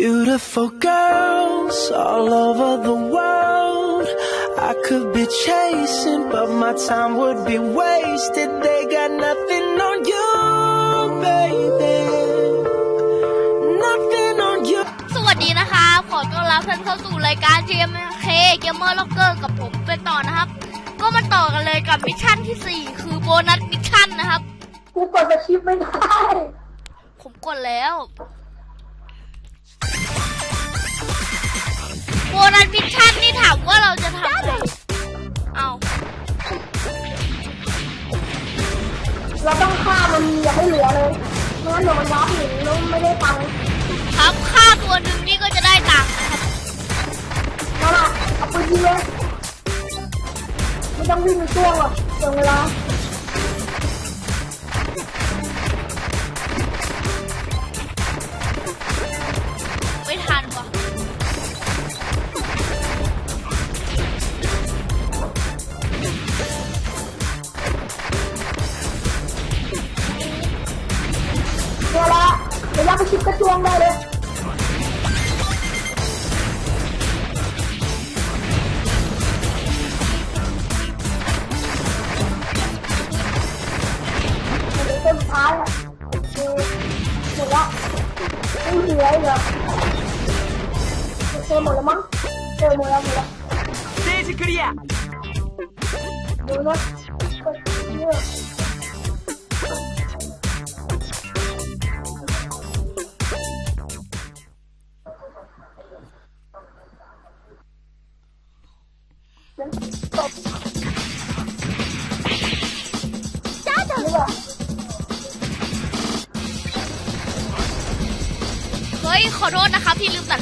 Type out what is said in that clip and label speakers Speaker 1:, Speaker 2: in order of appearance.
Speaker 1: Beautiful girls all over the world. I could be chasing, but my time would be wasted. They got nothing on you, baby. Nothing on you.
Speaker 2: สวัสดีนะครับขอต้อนรับท่านเข้าสู่รายการ GMK Gamer Locker กับผมเป็นต่อนะครับ ก็มาต่อกันเลยกับมิชชั่นที่ 4 คือโบนัสมิชชั่นนะครับ
Speaker 3: กูกดสคริปต์ไม่ได้
Speaker 2: ผมกดแล้ว มิชชั่นนี่ถามว่าเราจะทำอะไรเอา
Speaker 3: เราต้องฆ่ามันอย่าให้เหลือเลยไม่งั้นเดี๋ยวมันว้าร์ปหนีแล้วไม่ได้ตังค์
Speaker 2: ครับค่าตัวหนึ่งนี่ก็จะได้ตังค์นะครับ
Speaker 3: นั่นแหละเอาปืนยิงเลยไม่ต้องวิ่งในช่วงหรอกเดี๋ยวเวลา เดี๋ยวยับไปชิดกระจวงได้เลยเอะตบจ้าจ้าหรือเปล่า
Speaker 2: เฮ้ยขอโทษนะครับที่ลืมตัด